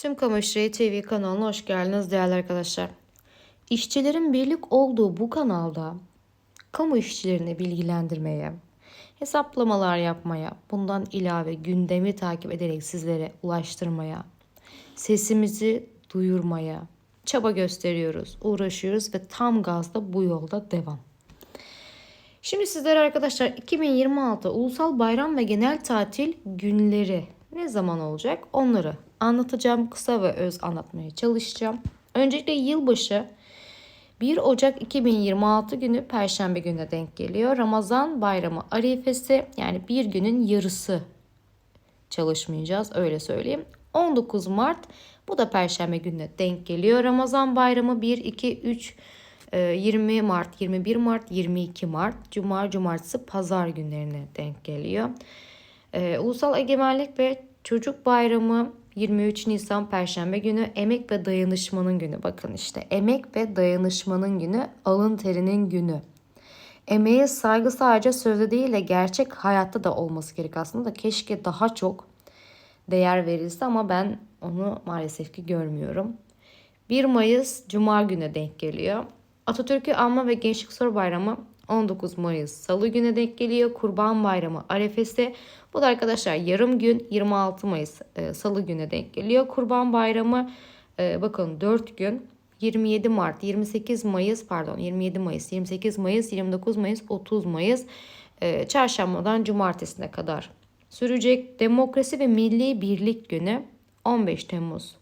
Tüm Kamışrı TV kanalına hoş geldiniz değerli arkadaşlar. İşçilerin birlik olduğu bu kanalda kamu işçilerini bilgilendirmeye, hesaplamalar yapmaya, bundan ilave gündemi takip ederek sizlere ulaştırmaya, sesimizi duyurmaya çaba gösteriyoruz, uğraşıyoruz ve tam gazda bu yolda devam. Şimdi sizlere arkadaşlar 2026 Ulusal Bayram ve Genel Tatil günleri ne zaman olacak onları anlatacağım. Kısa ve öz anlatmaya çalışacağım. Öncelikle yılbaşı 1 Ocak 2026 günü Perşembe gününe denk geliyor. Ramazan bayramı arifesi yani bir günün yarısı çalışmayacağız öyle söyleyeyim. 19 Mart bu da Perşembe gününe denk geliyor. Ramazan bayramı 1, 2, 3, 20 Mart, 21 Mart, 22 Mart, Cuma, Cumartesi, Pazar günlerine denk geliyor. Ee, Ulusal Egemenlik ve Çocuk Bayramı 23 Nisan Perşembe günü Emek ve Dayanışmanın günü. Bakın işte Emek ve Dayanışmanın günü, alın terinin günü. Emeğe saygı sadece sözde değil de gerçek hayatta da olması gerek aslında da keşke daha çok değer verilse ama ben onu maalesef ki görmüyorum. 1 Mayıs Cuma güne denk geliyor. Atatürk'ü Anma ve Gençlik Spor Bayramı 19 Mayıs Salı güne denk geliyor. Kurban Bayramı Arefesi. Bu da arkadaşlar yarım gün 26 Mayıs e, Salı güne denk geliyor. Kurban Bayramı e, bakın 4 gün 27 Mart, 28 Mayıs pardon 27 Mayıs, 28 Mayıs, 29 Mayıs, 30 Mayıs e, çarşambadan cumartesine kadar sürecek. Demokrasi ve Milli Birlik Günü 15 Temmuz.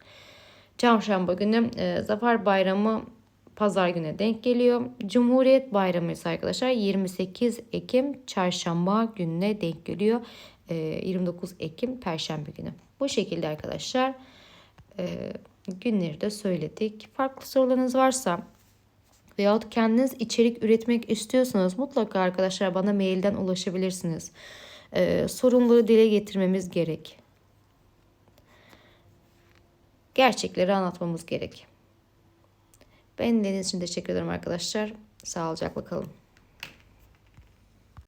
Çarşamba günü e, Zafer Bayramı pazar güne denk geliyor. Cumhuriyet Bayramı ise arkadaşlar 28 Ekim çarşamba gününe denk geliyor. E, 29 Ekim perşembe günü. Bu şekilde arkadaşlar e, günleri de söyledik. Farklı sorularınız varsa veyahut kendiniz içerik üretmek istiyorsanız mutlaka arkadaşlar bana mailden ulaşabilirsiniz. Ee, sorunları dile getirmemiz gerek. Gerçekleri anlatmamız gerek. Ben dinlediğiniz için teşekkür ederim arkadaşlar. Sağlıcakla kalın.